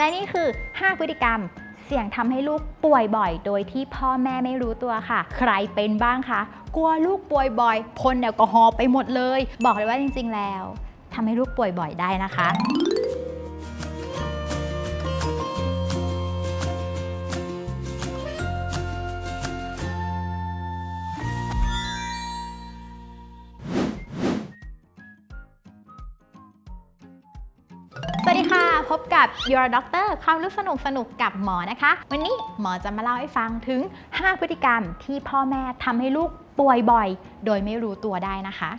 และนี่คือ 5 พฤติกรรม เสี่ยงทำให้ลูกป่วยบ่อย โดยที่พ่อแม่ไม่รู้ตัวค่ะ ใครเป็นบ้างคะ กลัวลูกป่วยบ่อยพ่นแอลกอฮอล์ไปหมดเลย บอกเลยว่าจริง ๆ แล้วทำให้ลูกป่วยบ่อยได้นะคะ วัสดีค่ะ พบกับ Your Doctor ความรู้สนุกสนุกกับหมอนะคะ วันนี้หมอจะมาเล่าให้ฟังถึง 5 พฤติกรรมที่พ่อแม่ทำให้ลูกป่วยบ่อย โดยไม่รู้ตัวได้นะคะ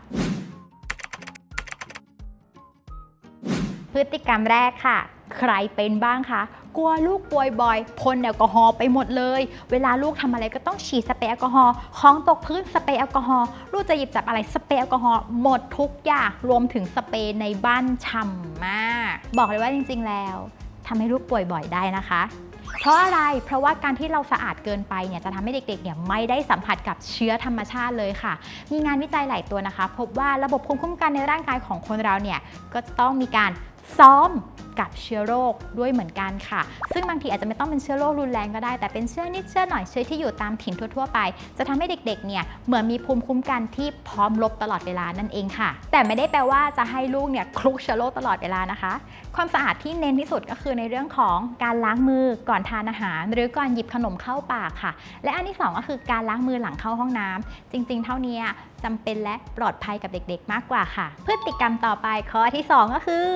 พฤติกรรมแรกค่ะ ใครเป็นบ้างคะ กลัวลูกป่วยบ่อยพ่นแอลกอฮอล์ไปหมดเลย เวลาลูกทำอะไรก็ต้องฉีดสเปรย์แอลกอฮอล์ของตกพื้นสเปรย์แอลกอฮอล์ลูกจะหยิบจับอะไรสเปรย์แอลกอฮอล์หมดทุกอย่างรวมถึงสเปรย์ในบ้านฉ่ำมาก บอกเลยว่าจริง ๆ แล้วทำให้ลูกป่วยบ่อยได้นะคะเพราะอะไร เพราะว่าการที่เราสะอาดเกินไปเนี่ยจะทำให้เด็กๆเนี่ยไม่ได้สัมผัสกับเชื้อธรรมชาติเลยค่ะ มีงานวิจัยหลายตัวนะคะ พบว่าระบบภูมิคุ้มกันในร่างกายของคนเราเนี่ยก็จะต้องมีการ ซ้อมกับเชื้อโรคด้วยเหมือนกันค่ะ ซึ่งบางทีอาจจะไม่ต้องเป็นเชื้อโรครุนแรงก็ได้ แต่เป็นเชื้อนิดเชื้อหน่อยเชื้อที่อยู่ตามถิ่นทั่วๆไป จะทำให้เด็กๆ เนี่ยเหมือนมีภูมิคุ้มกันที่พร้อมรบตลอดเวลานั่นเองค่ะ แต่ไม่ได้แปลว่าจะให้ลูกเนี่ยคลุกเชื้อโรคตลอดเวลานะคะ ความสะอาดที่เน้นที่สุดก็คือในเรื่องของการล้างมือก่อนทานอาหาร หรือก่อนหยิบขนมเข้าปากค่ะ และอันที่สองก็คือการล้างมือหลังเข้าห้องน้ำจริง ๆ เท่านี้จำเป็นและปลอดภัยกับเด็ก ๆ มากกว่าค่ะ พฤติกรรมต่อไปข้อที่สองก็คือ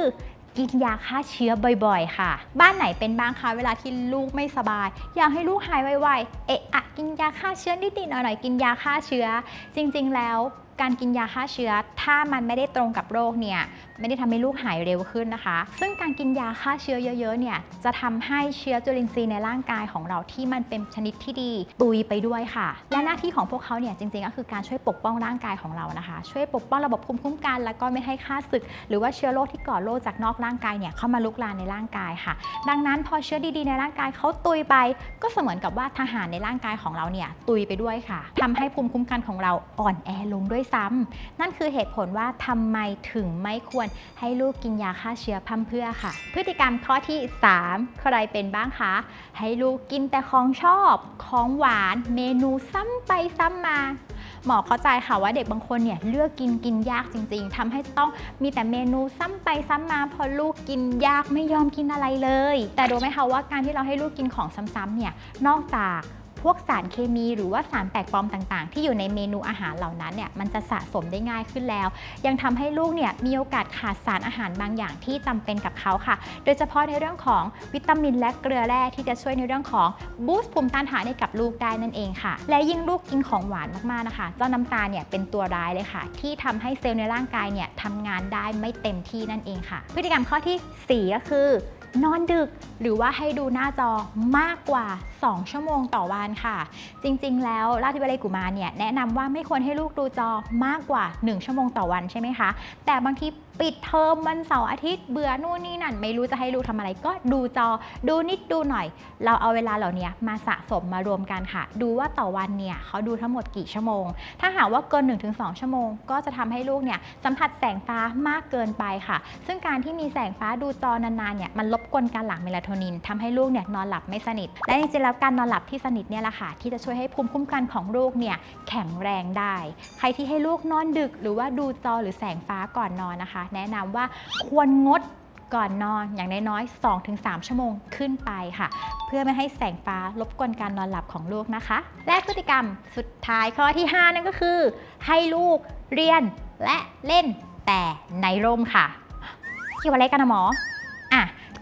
กินยาฆ่าเชื้อบ่อยๆ ค่ะ บ้านไหนเป็นบ้างคะเวลาที่ลูกไม่สบาย อยากให้ลูกหายไวๆ เอะอะกินยาฆ่าเชื้อนิดๆหน่อยๆ กินยาฆ่าเชื้อ จริงๆ แล้ว การกินยาฆ่าเชื้อ ถ้ามันไม่ได้ตรงกับโรคเนี่ยไม่ได้ทำให้ลูกหายเร็วขึ้นนะคะ ซึ่งการกินยาฆ่าเชื้อเยอะๆเนี่ยจะทำให้เชื้อจุลินทรีย์ในร่างกายของเราที่มันเป็นชนิดที่ดีตุยไปด้วยค่ะ และหน้าที่ของพวกเขาเนี่ยจริงๆก็คือการช่วยปกป้องร่างกายของเรานะคะ ช่วยปกป้องระบบภูมิคุ้มกัน แล้วก็ไม่ให้ค่าศึก หรือว่าเชื้อโรคที่ก่อโรคจากนอกร่างกายเนี่ยเข้ามาลุกลามในร่างกายค่ะ ดังนั้นพอเชื้อดีๆในร่างกายเขาตุยไป ก็เสมือนกับว่าทหารในร่างกายของเราเนี่ยตุยไปด้วยค่ะทำให้ภูมิคุ้มกันของเราอ่อนแอลงด้วยซ้ำนั่นคือเหตุผลว่าทำไมถึงไม่ควรให้ลูกกินยาฆ่าเชื้อพั่มเพื่อค่ะ พฤติกรรมข้อที่ 3 ใครเป็นบ้างคะ ให้ลูกกินแต่ของชอบ ของหวาน เมนูซ้ำไปซ้ำมาหมอเข้าใจค่ะว่าเด็กบางคนเนี่ยเลือกกินกินยากจริง ๆทำให้ต้องมีแต่เมนูซ้ำไปซ้ำมาพอลูกกินยากไม่ยอมกินอะไรเลย แต่รู้ไหมคะว่าการที่เราให้ลูกกินของซ้ำๆเนี่ยนอกจาก พวกสารเคมีหรือว่าสารแปลกปลอมต่างๆ ที่อยู่ในเมนูอาหารเหล่านั้นเนี่ยมันจะสะสมได้ง่ายขึ้นแล้ว ยังทำให้ลูกเนี่ยมีโอกาสขาดสารอาหารบางอย่างที่จำเป็นกับเขาค่ะ โดยเฉพาะในเรื่องของวิตามินและเกลือแร่ที่จะช่วยในเรื่องของบูสต์ภูมิต้านทานให้กับลูกได้นั่นเองค่ะ และยิ่งลูกกินของหวานมากๆนะคะ เจ้าน้ำตาลเนี่ยเป็นตัวร้ายเลยค่ะ ที่ทำให้เซลล์ในร่างกายเนี่ยทำงานได้ไม่เต็มที่นั่นเองค่ะ พฤติกรรมข้อทีสี่4 ก็คือ นอนดึก หรือว่าให้ดูหน้าจอมากกว่า 2 ชั่วโมงต่อวันค่ะ จริง ๆ แล้วราชวิทยาลัยกุมารเนี่ยแนะนำว่าไม่ควรให้ลูกดูจอมากกว่า 1 ชั่วโมงต่อวันใช่ไหมคะ แต่บางทีปิดเทอมวันเสาร์อาทิตย์เบื่อนู่นนี่นั่น ไม่รู้จะให้ลูกทำอะไรก็ดูจอดูนิดดูหน่อย เราเอาเวลาเหล่านี้มาสะสมมารวมกันค่ะ ดูว่าต่อวันเนี่ยเขาดูทั้งหมดกี่ชั่วโมง ถ้าหากว่าเกิน 1-2 ชั่วโมง ก็จะทำให้ลูกเนี่ยสัมผัสแสงฟ้ามากเกินไปค่ะ ซึ่งการที่มีแสงฟ้าดูจอนานๆเนี่ยมันรบกวนการหลั่งเมลาโทนินทำให้ลูกเนี่ยนอนหลับไม่สนิท และจริงๆแล้วการนอนหลับที่สนิทเนี่ยแหละค่ะที่จะช่วยให้ภูมิคุ้มกันของลูกเนี่ยแข็งแรงได้ ใครที่ให้ลูกนอนดึก หรือว่าดูจอหรือแสงฟ้าก่อนนอนนะคะ แนะนำว่าควรงดก่อนนอนอย่างน้อยๆ 2-3 ชั่วโมงขึ้นไปค่ะ เพื่อไม่ให้แสงฟ้ารบกวนการนอนหลับของลูกนะคะ และพฤติกรรมสุดท้ายข้อที่ 5 นั่นก็คือ ให้ลูกเรียนและเล่นแต่ในร่มค่ะ เกี่ยวอะไรกันนะหมอ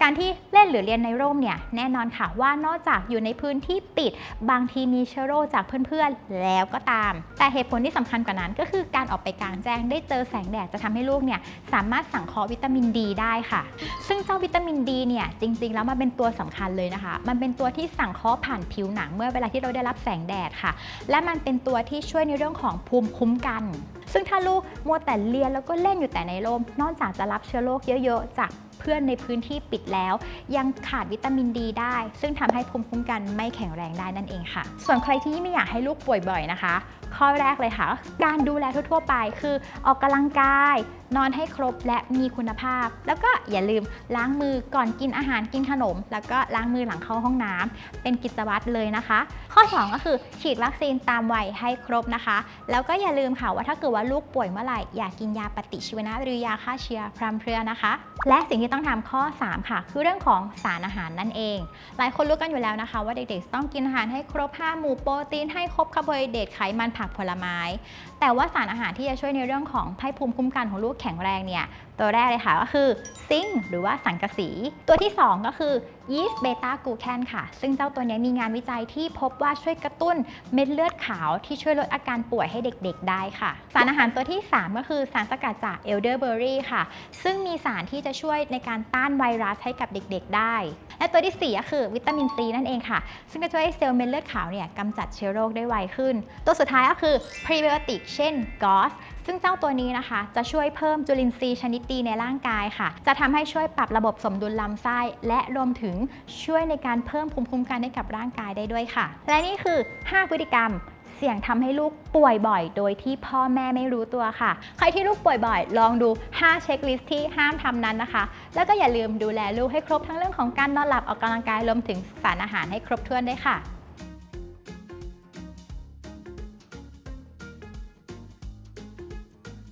การที่เล่นหรือเรียนในร่มเนี่ยแน่นอนค่ะว่านอกจากอยู่ในพื้นที่ปิด บางทีมีเชื้อโรคจากเพื่อนๆแล้วก็ตาม แต่เหตุผลที่สำคัญกว่านั้น ก็คือการออกไปกลางแจ้งได้เจอแสงแดดจะทำให้ลูกเนี่ยสามารถสังเคราะห์วิตามินดีได้ค่ะ ซึ่งเจ้าวิตามินดีเนี่ยจริง ๆ แล้วมันเป็นตัวสำคัญเลยนะคะ มันเป็นตัวที่สังเคราะห์ผ่านผิวหนังเมื่อเวลาที่เราได้รับแสงแดดค่ะ และมันเป็นตัวที่ช่วยในเรื่องของภูมิคุ้มกันซึ่งถ้าลูกมัวแต่เรียนแล้วก็เล่นอยู่แต่ในร่ม นอกจากจะรับเชื้อโรคเยอะ ๆ จาก พื่อนในพื้นที่ปิดแล้ว ยังขาดวิตามินดีได้ ซึ่งทำให้ภูมิคุ้มกันไม่แข็งแรงได้นั่นเองค่ะ ส่วนใครที่ไม่อยากให้ลูกป่วยบ่อยนะคะ ข้อแรกเลยค่ะ การดูแลทั่ว ๆ ไป คือออกกำลังกาย นอนให้ครบและมีคุณภาพ แล้วก็อย่าลืมล้างมือก่อนกินอาหารกินขนม แล้วก็ล้างมือหลังเข้าห้องน้ำเป็นกิจวัตรเลยนะคะ ข้อ 2 ก็คือฉีดวัคซีนตามวัยให้ครบนะคะ แล้วก็อย่าลืมค่ะว่าถ้าเกิดว่าลูกป่วยเมื่อไหร่อย่ากินยาปฏิชีวนะหรือยาฆ่าเชื้อพรำเพรื่อนะคะ และสิ่งที่ต้องทำข้อ 3 ค่ะ คือเรื่องของสารอาหารนั่นเอง หลายคนรู้กันอยู่แล้วนะคะ ว่าเด็กๆ ต้องกินอาหารให้ครบ5หมู่โปรตีนให้ครบคาร์โบไฮเดรตไขมันผักผลไม้ แต่ว่าสารอาหารที่จะช่วยในเรื่องของให้ภูมิคุ้มกันของลูกแข็งแรงเนี่ยตัวแรกเลยค่ะก็คือซิงค์หรือว่าสังกะสี ตัวที่ 2 ก็คือยีสต์เบต้ากูแคนค่ะ ซึ่งเจ้าตัวนี้มีงานวิจัยที่พบว่าช่วยกระตุ้นเม็ดเลือดขาวที่ช่วยลดอาการป่วยให้เด็กๆได้ค่ะ สารอาหารตัวที่ 3 ก็คือสารสกัดจากเอลเดอร์เบอรี่ค่ะ ซึ่งมีสารที่จะช่วยในการต้านไวรัสให้กับเด็กๆได้ และตัวที่4ก็คือวิตามินซีนั่นเองค่ะ ซึ่งจะช่วยให้เซลล์เม็ดเลือดขาวเนี่ยกำจัดเชื้อโรคได้ไวขึ้น ตัวสุดท้ายก็คือพรีไบโอติกเช่นกอส ซึ่งเจ้าตัวนี้นะคะ จะช่วยเพิ่มจุลินทรีย์ชนิดดีในร่างกายค่ะ จะทำให้ช่วยปรับระบบสมดุลลำไส้ และรวมถึงช่วยในการเพิ่มภูมิคุ้มกันให้กับร่างกายได้ด้วยค่ะ และนี่คือ 5 พฤติกรรมเสี่ยงทำให้ลูกป่วยบ่อย โดยที่พ่อแม่ไม่รู้ตัวค่ะ ใครที่ลูกป่วยบ่อย ลองดู 5 เช็คลิสต์ที่ห้ามทำนั้นนะคะ แล้วก็อย่าลืมดูแลลูกให้ครบทั้งเรื่องของการนอนหลับออกกำลังกายรวมถึงสารอาหารให้ครบถ้วนด้วยค่ะ